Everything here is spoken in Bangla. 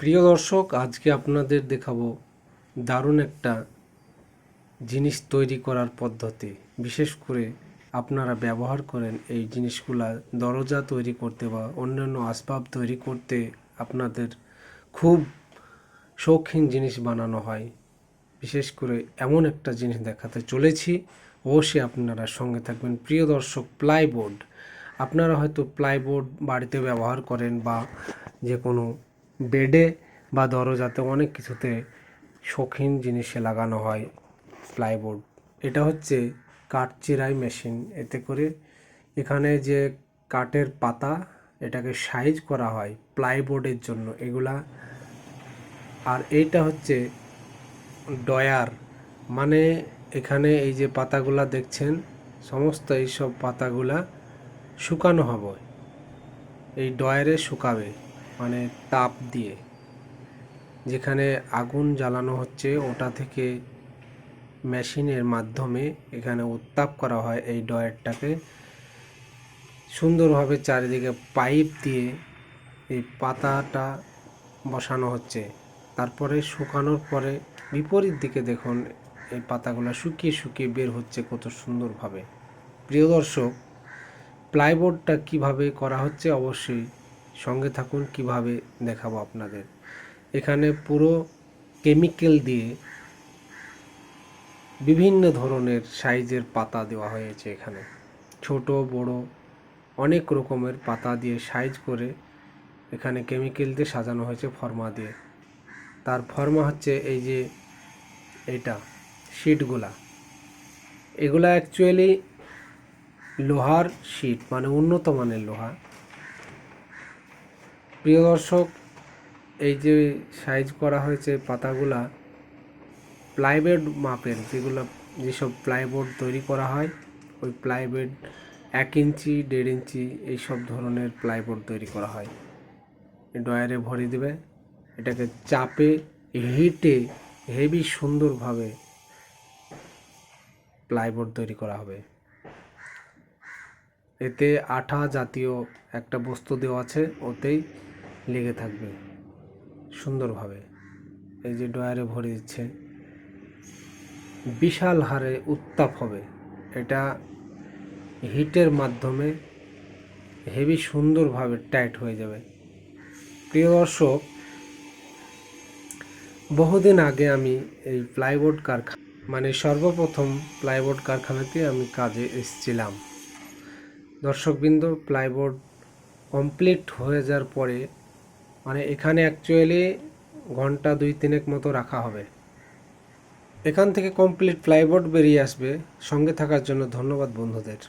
প্রিয় দর্শক, আজকে আপনাদের দেখাবো দারুণ একটা জিনিস তৈরি করার পদ্ধতি। বিশেষ করে আপনারা ব্যবহার করেন এই জিনিসগুলা, দরজা তৈরি করতে বা অন্যান্য আসবাব তৈরি করতে আপনাদের খুব শৌখিন জিনিস বানানো হয়। বিশেষ করে এমন একটা জিনিস দেখাতে চলেছি। অবশ্যই আপনারা সঙ্গে থাকবেন। প্রিয় দর্শক প্লাইবোর্ড আপনারা হয়তো প্লাইবোর্ড বাড়িতে ব্যবহার করেন বা যে কোনো বেডে বা দরজাতে অনেক কিছুতে শৌখিন জিনিসে লাগানো হয় প্লাইবোর্ড এটা হচ্ছে কাঠ চিরাই মেশিন। এতে করে এখানে যে কাঠের পাতা, এটাকে সাইজ করা হয় প্লাইবোর্ডের জন্য। এগুলা আর এইটা হচ্ছে ডয়ার। মানে এখানে এই যে পাতাগুলা দেখছেন, সমস্ত এইসব পাতাগুলা শুকানো হবে। এই ডয়ারে শুকাবে। মানে তাপ দিয়ে, যেখানে আগুন জ্বালানো হচ্ছে ওটা থেকে মেশিনের মাধ্যমে এখানে উত্তাপ করা হয় এই ডয়ারটাকে সুন্দরভাবে চারিদিকে পাইপ দিয়ে এই পাতাটা বসানো হচ্ছে। তারপরে শুকানোর পরে বিপরীত দিকে দেখুন, এই পাতাগুলো শুকিয়ে শুকিয়ে বের হচ্ছে কত সুন্দরভাবে। প্রিয় দর্শক প্লাইবোর্ডটা কীভাবে করা হচ্ছে অবশ্যই সঙ্গে থাকুন, কীভাবে দেখাবো আপনাদের? এখানে পুরো কেমিক্যাল দিয়ে বিভিন্ন ধরনের সাইজের পাতা দেওয়া হয়েছে এখানে। ছোট, বড়, অনেক রকমের পাতা দিয়ে সাইজ করে এখানে কেমিক্যাল দিয়ে সাজানো হয়েছে ফর্মা দিয়ে। তার ফর্মা হচ্ছে এই যে এইটা শিটগুলা। এগুলা অ্যাকচুয়ালি লোহার শিট মানে উন্নত মানের লোহা। প্রিয় দর্শক, এই যে সাইজ করা হয়েছে পাতাগুলা প্লাইবোর্ড মাপের যেগুলো, যেসব প্লাইবোর্ড তৈরি করা হয়, ওই প্লাইবোর্ড এক ইঞ্চি, দেড় ইঞ্চি এইসব ধরনের প্লাইবোর্ড তৈরি করা হয়। ডয়ারে ভরে দেবে। এটাকে চাপে, হিটে, হেভি সুন্দরভাবে প্লাইবোর্ড তৈরি করা হবে। এতে আঠা জাতীয় একটা বস্তু দেওয়া আছে, ওতেই লেগে থাকবে সুন্দরভাবে। এই যে ডয়ারে ভরে দিচ্ছে। বিশাল হারে উত্তাপ হবে। এটা হিটের মাধ্যমে হেভি সুন্দরভাবে টাইট হয়ে যাবে। প্রিয় দর্শক, বহুদিন আগে আমি এই প্লাইবোর্ড কারখানা মানে সর্বপ্রথম প্লাইবোর্ড কারখানাতে আমি কাজে এসেছিলাম। দর্শকবৃন্দ, প্লাইবোর্ড কমপ্লিট হয়ে যাওয়ার পরে মানে এখানে অ্যাকচুয়ালি ঘণ্টা দুই তিনেক মতো রাখা হবে। এখান থেকে কমপ্লিট প্লাইবোর্ড বেরিয়ে আসবে। সঙ্গে থাকার জন্য ধন্যবাদ বন্ধুদের।